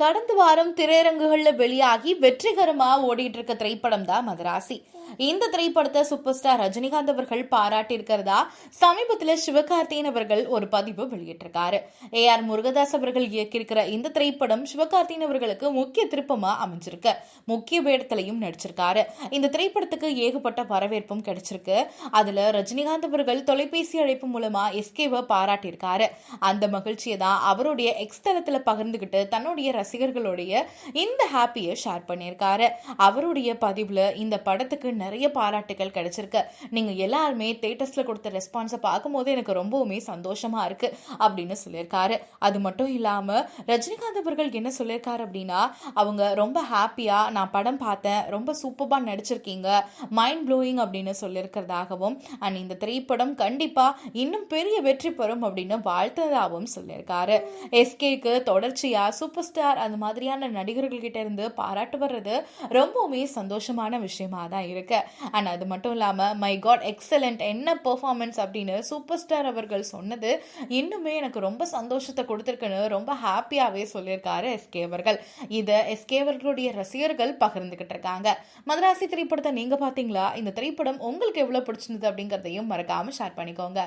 கடந்த வாரம் திரையரங்குகள்ல வெளியாகி வெற்றிகரமா ஓடிட்டு இருக்க திரைப்படம் தான் மதராசி. இந்த திரைப்படத்தை சூப்பர் ஸ்டார் ரஜினிகாந்த் அவர்கள் பாராட்டி இருக்கிறதா சமீபத்துல சிவகார்த்தியன் அவர்கள் ஒரு பதிவு வெளியிட்டிருக்காரு. ஏ ஆர் முருகதாஸ் அவர்கள் இயக்கியிருக்கிற இந்த திரைப்படம் சிவகார்த்தியன் அவர்களுக்கு முக்கிய திருப்பமா அமைஞ்சிருக்கு. முக்கிய வேடத்திலையும் நடிச்சிருக்காரு. இந்த திரைப்படத்துக்கு ஏகப்பட்ட வரவேற்பும் கிடைச்சிருக்கு. அதுல ரஜினிகாந்த் அவர்கள் தொலைபேசி அழைப்பு மூலமா எஸ்கேவை பாராட்டியிருக்காரு. அந்த மகிழ்ச்சியை தான் அவருடைய எக்ஸ் தளத்துல பகிர்ந்துகிட்டு தன்னுடைய ரசிகர்களுடைய இந்த ஹாப்பியை ஷேர் பண்ணியிருக்காரு. அவருடைய பதிவில் இந்த படத்துக்கு நிறைய பாராட்டுகள் கிடைச்சிருக்கு. நீங்கள் எல்லாருமே தேட்டர்ஸில் கொடுத்த ரெஸ்பான்ஸை பார்க்கும்போது எனக்கு ரொம்பவுமே சந்தோஷமா இருக்கு அப்படின்னு சொல்லியிருக்காரு. அது மட்டும் இல்லாமல் ரஜினிகாந்த் அவர்கள் என்ன சொல்லியிருக்காரு அப்படின்னா அவங்க ரொம்ப ஹாப்பியாக நான் படம் பார்த்தேன் ரொம்ப சூப்பராக நடிச்சிருக்கீங்க மைண்ட் ப்ளோயிங் அப்படின்னு சொல்லியிருக்கிறதாகவும் அண்ட் இந்த திரைப்படம் கண்டிப்பாக இன்னும் பெரிய வெற்றி பெறும் அப்படின்னு வாழ்த்ததாகவும் சொல்லியிருக்காரு. எஸ்கேக்கு தொடர்ச்சியாக சூப்பர் ஸ்டார் அந்த மாதிரியான நடிகர்கள்கிட்ட இருந்து பாராட்டு வர்றது ரொம்பவுமே சந்தோஷமான விஷயமா தான் இருக்கு. ஆனால் அது மட்டும் இல்லாமல் மை காட் எக்ஸலண்ட் என்ன பெர்ஃபார்மன்ஸ் அப்படின்னு சூப்பர் ஸ்டார் அவர்கள் சொன்னது இன்னுமே எனக்கு ரொம்ப சந்தோஷத்தை கொடுத்துருக்குன்னு ரொம்ப ஹாப்பியாகவே சொல்லியிருக்காரு எஸ்கே அவர்கள். இதை எஸ்கே அவர்களுடைய ரசிகர்கள் பகிர்ந்துக்கிட்டு இருக்காங்க. மதராசி திரைப்படத்தை நீங்கள் பார்த்தீங்களா? இந்த திரைப்படம் உங்களுக்கு எவ்வளோ பிடிச்சிருந்தது அப்படிங்கிறதையும் மறக்காமல் ஷேர் பண்ணிக்கோங்க.